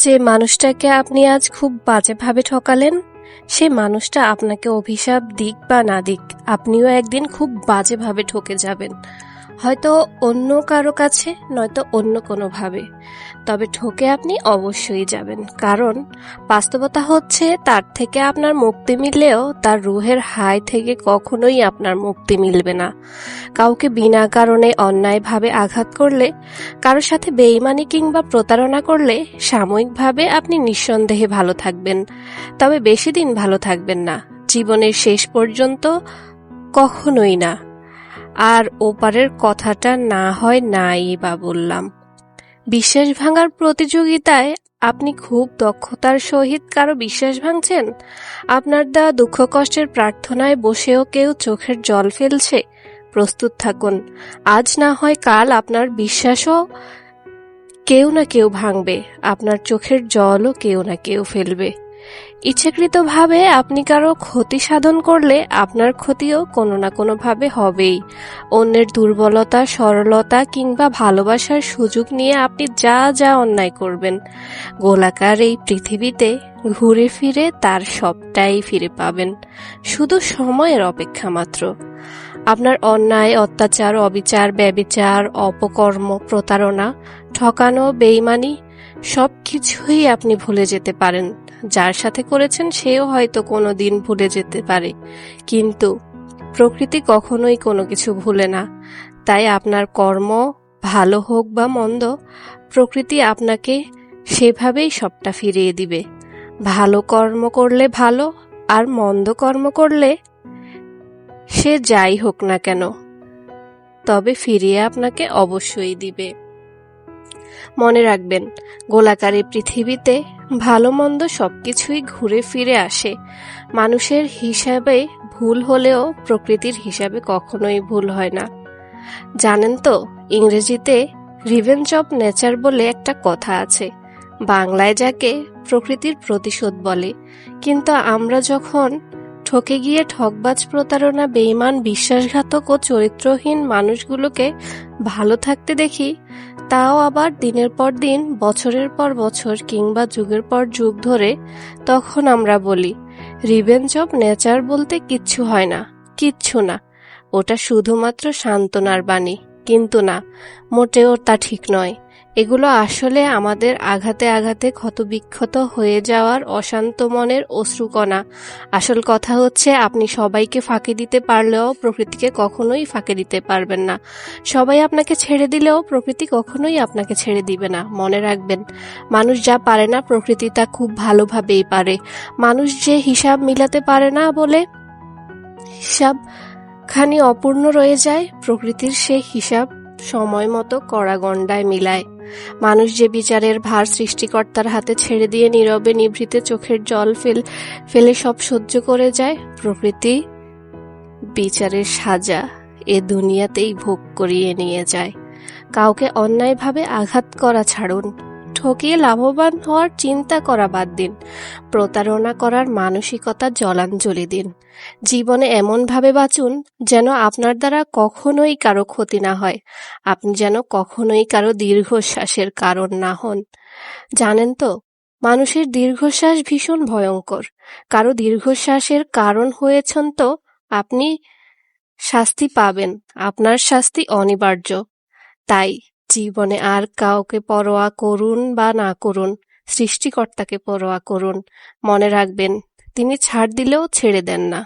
যে মানুষটাকে আপনি আজ খুব বাজেভাবে ঠকালেন, সে মানুষটা আপনাকে অভিশাপ দিক বা না দিক, আপনিও একদিন খুব বাজেভাবে ঠকে যাবেন। হয়তো অন্য কারও কাছে, নয়তো অন্য কোনোভাবে। তবে ঠকে আপনি অবশ্যই যাবেন, কারণ বাস্তবতা হচ্ছে তার থেকে আপনার মুক্তি মিললেও তার রুহের হাই থেকে কখনোই আপনার মুক্তি মিলবে না। কাউকে বিনা কারণে অন্যায়ভাবে আঘাত করলে কারোর সাথে বেইমানি কিংবা প্রতারণা করলে সাময়িকভাবে আপনি নিঃসন্দেহে ভালো থাকবেন। তবে বেশি দিন ভালো থাকবেন না, জীবনের শেষ পর্যন্ত কখনোই না। আর ওপারের কথাটা না হয় নাই বা বললাম। বিশ্বাস ভাঙার প্রতিযোগিতায় আপনি খুব দক্ষতার সহিত কারও বিশ্বাস ভাঙছেন? আপনার দেওয়া দুঃখ কষ্টের প্রার্থনায় বসেও কেউ চোখের জল ফেলছে? প্রস্তুত থাকুন, আজ না হয় কাল আপনার বিশ্বাসও কেউ না কেউ ভাঙবে, আপনার চোখের জলও কেউ না কেউ ফেলবে। ইচ্ছাকৃতভাবে আপনি কারও ক্ষতি সাধন করলে আপনার ক্ষতিও কোনো না কোনোভাবে হবেই। অন্যের দুর্বলতা, সরলতা কিংবা ভালোবাসার সুযোগ নিয়ে আপনি যা যা অন্যায় করবেন, গোলাকার এই পৃথিবীতে ঘুরে ফিরে তার সবটাই ফিরে পাবেন, শুধু সময়ের অপেক্ষা মাত্র। আপনার অন্যায়, অত্যাচার, অবিচার, ব্যবিচার, অপকর্ম, প্রতারণা, ঠকানো, বেইমানি সব কিছুই আপনি ভুলে যেতে পারেন। যার সাথে করেছেন সেও হয়তো কোনো দিন ভুলে যেতে পারে। কিন্তু প্রকৃতি কখনোই কোনো কিছু ভুলে না। তাই আপনার কর্ম, ভালো হোক বা মন্দ, প্রকৃতি আপনাকে সেভাবেই সবটা ফিরিয়ে দিবে। ভালো কর্ম করলে ভালো, আর মন্দ কর্ম করলে সে যাই হোক না কেন, তবে ফিরিয়ে আপনাকে অবশ্যই দিবে। মনে রাখবেন, গোলাকারী পৃথিবীতে ভালো মন্দ সবকিছুই ঘুরে ফিরে আসে। মানুষের হিসাবে ভুল হলেও প্রকৃতির হিসাবে কখনোই ভুল হয় না। জানেন তো, ইংরেজিতে রিভেঞ্জ অব নেচার বলে একটা কথা আছে। বাংলায় যাকে প্রকৃতির প্রতিশোধ বলে। কিন্তু আমরা যখন ঠকে গিয়ে ঠকবাজ প্রতারণা বেইমান বিশ্বাসঘাতক ও চরিত্রহীন মানুষগুলোকে ভালো থাকতে দেখি, তাও আবার দিনের পর দিন, বছরের পর বছর কিংবা যুগের পর যুগ ধরে তখন আমরা বলি, রিভেঞ্জ অব নেচার বলতে কিচ্ছু হয় না, কিচ্ছু না। ওটা শুধুমাত্র সান্ত্বনার বাণী, কিন্তু না, মোটেও তা ঠিক নয়। এগুলো আসলে আমাদের আঘাতে আঘাতে ক্ষতবিক্ষত হয়ে যাওয়ার অশান্ত মনের অশ্রুকণা। আসল কথা হচ্ছে, আপনি সবাইকে ফাঁকি দিতে পারলেও প্রকৃতিকে কখনোই ফাঁকি দিতে পারবেন না। সবাই আপনাকে ছেড়ে দিলেও প্রকৃতি কখনোই আপনাকে ছেড়ে দিবে না, মনে রাখবেন। মানুষ যা পারে না, প্রকৃতি তা খুব ভালোভাবেই পারে। মানুষ যে হিসাব মিলাতে পারে না বলে হিসাব খানি অপূর্ণ রয়ে যায়, প্রকৃতির সে হিসাব সময় মতো কড়া গণ্ডায় মিলায়। মানুষ যে বিচারের ভার সৃষ্টিকর্তার হাতে ছেড়ে দিয়ে নীরবে নিভৃতে চোখের জল ফেল, ফেলে সব সহ্য করে যায়, প্রকৃতি বিচারের সাজা এ দুনিয়াতেই ভোগ করিয়ে নিয়ে যায়। কাউকে অন্যায়ভাবে আঘাত করা ছাড়ুন। ঠকিয়ে লাভবান হওয়ার চিন্তা করা বাদ দিন। প্রতারণা করার মানসিকতা জলাঞ্জলি দিন। জীবনে এমনভাবে বাঁচুন যেন আপনার দ্বারা কখনোই কারও ক্ষতি না হয়। আপনি যেন কখনোই কারও দীর্ঘশ্বাসের কারণ না হন। জানেন তো, মানুষের দীর্ঘশ্বাস ভীষণ ভয়ঙ্কর। কারও দীর্ঘশ্বাসের কারণ হয়েছেন তো আপনি শাস্তি পাবেন। আপনার শাস্তি অনিবার্য। তাই জীবনে আর কাউকে পরোয়া করুন বা না করুন, সৃষ্টিকর্তাকে পরোয়া করুন। মনে রাখবেন, তিনি ছাড় দিলেও ছেড়ে দেন না।